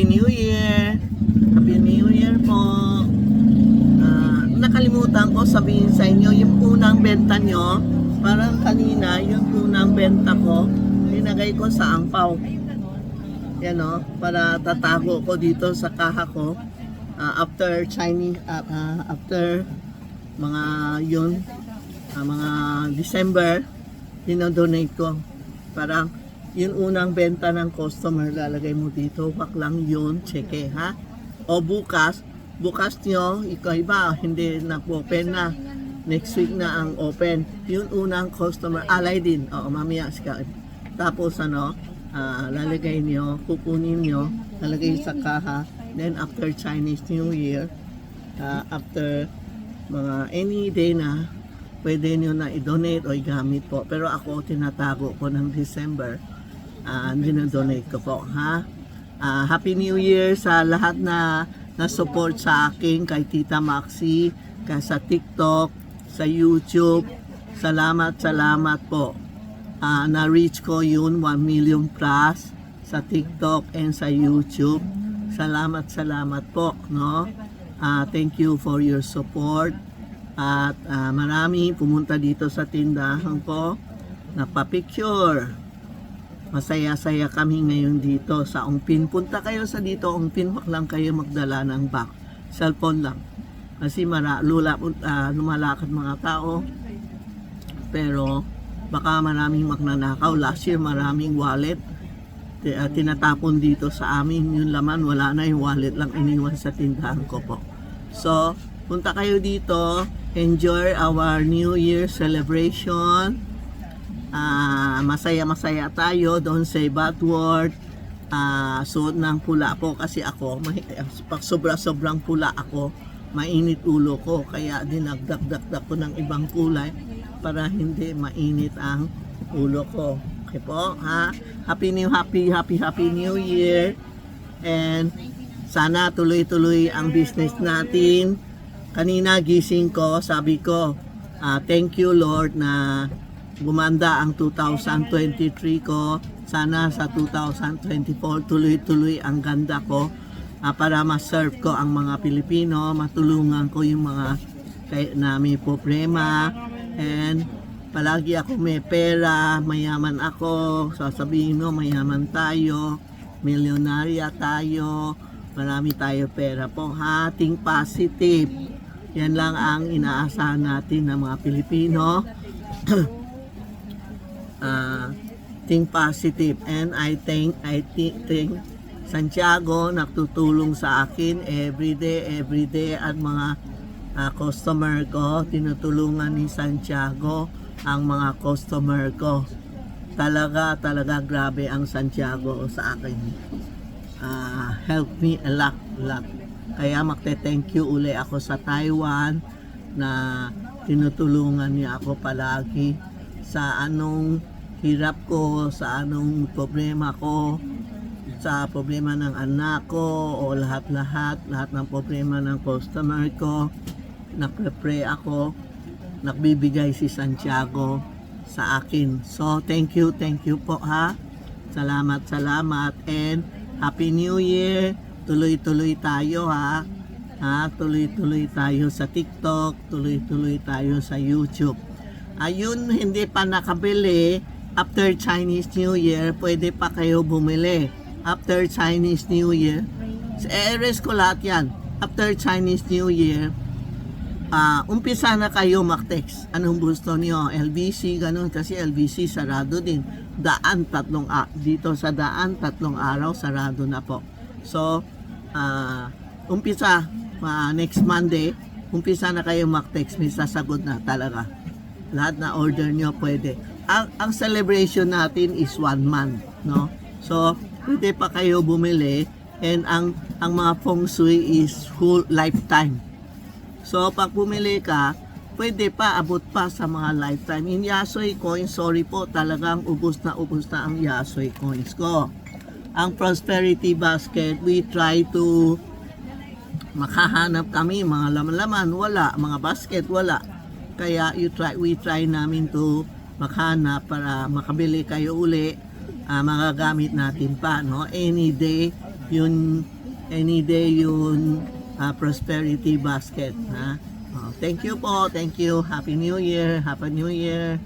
Happy New Year! Happy New Year po! Ah, nakalimutan ko sabihin sa inyo, yung unang benta nyo, parang kanina, yung unang benta ko, linagay ko sa angpaw. Yan o, para tatago ko dito sa kaha ko. Ah, after Chinese, ah, ah, after mga yun, ah, mga December, dinodonate ko. Parang yung unang benta ng customer, lalagay mo dito, wak lang yun, cheque ha. O bukas, bukas nyo, ikaw iba, hindi na open na. Next week na ang open. Yung unang customer, alay din. Oo, mamaya siya. Tapos ano, ah, lalagay nyo, kukunin nyo, lalagay sa kaha. Then after Chinese New Year, ah, after mga any day na, pwede nyo na i-donate o i-gamit po. Pero ako, tinatago ko ng December. Uh, dinodonate ko po, ha? Ah, Happy New Year sa lahat na na-support sa akin, kay Tita Maxi, kay sa TikTok, sa YouTube. Salamat, salamat po. Ah, na-reach ko yun, 1 million plus sa TikTok and sa YouTube. Salamat, salamat po, no? Ah, thank you for your support. At ah, marami pumunta dito sa tindahan ko, napapicture. Masaya-saya kami ngayon dito sa Ongpin. Punta kayo sa dito, Ongpin, wag lang kayo magdala ng back. Cellphone lang. Kasi mara, lula, ah, lumalakad mga tao. Pero baka maraming magnanakaw. Last year maraming wallet. Ti- ah, tinatapon dito sa amin. Yung laman, wala na yung wallet lang iniwan sa tindahan ko po. So, punta kayo dito. Enjoy our New Year celebration. Ah, masaya-masaya tayo. Don't say bad word. Ah, suot ng pula po kasi ako, mahi- pag sobra-sobrang pula ako, mainit ulo ko. Kaya dinagdag-dagdag ko ng ibang kulay para hindi mainit ang ulo ko. Okay po, ha? Happy New Happy Happy Happy New Year. And sana tuloy-tuloy ang business natin. Kanina gising ko, sabi ko, ah, thank you Lord na gumanda ang 2023 ko. Sana sa 2024 tuloy-tuloy ang ganda ko ah, para ma-serve ko ang mga Pilipino, matulungan ko yung mga kay, na may problema and palagi ako may pera, mayaman ako, sasabihin mo mayaman tayo, milyonarya tayo, marami tayo pera po. Ha, think positive. Yan lang ang inaasahan natin ng mga Pilipino. uh, think positive. And I think I thi- think Santiago nagtutulong sa akin every day every day at mga ah, customer ko. Tinutulungan ni Santiago ang mga customer ko. Talaga talaga grabe ang Santiago sa akin. Ah, help me a lot, lot. Kaya magte-thank you uli ako sa Taiwan na tinutulungan niya ako palagi sa anong hirap ko, sa anong problema ko, sa problema ng anak ko o lahat-lahat, lahat ng problema ng customer ko. Nagpe-pray ako, nagbibigay si Santiago sa akin. So, thank you, thank you po ha. Salamat, salamat. And Happy New Year. Tuloy-tuloy tayo ha. Ha, tuloy-tuloy tayo sa TikTok, tuloy-tuloy tayo sa YouTube. Ayun, hindi pa nakabili. After Chinese New Year, pwede pa kayo bumili. After Chinese New Year, sa areas ko lahat yan. After Chinese New Year, ah umpisa na kayo mag-text. Anong gusto niyo? LBC, ganun. Kasi LBC sarado din. Daan, tatlong, a- dito sa daan, tatlong araw, sarado na po. So, ah umpisa, ah, next Monday, umpisa na kayo mag-text. May sasagot na talaga. Lahat na order nyo pwede. Ang, ang celebration natin is one month, no? So, pwede pa kayo bumili and ang ang mga feng shui is whole lifetime. So, pag bumili ka, pwede pa, abot pa sa mga lifetime. In Yasoy coins, sorry po, talagang ubos na ubos na ang Yasoy coins ko. Ang Prosperity Basket, we try to makahanap kami, mga laman-laman, wala. Mga basket, wala. Kaya you try, we try namin to makahanap para makabili kayo uli, ah, magagamit natin pa, no? Any day, yun any day yun ah, prosperity basket ha. Oh, thank you po, thank you. Happy New Year, Happy New Year.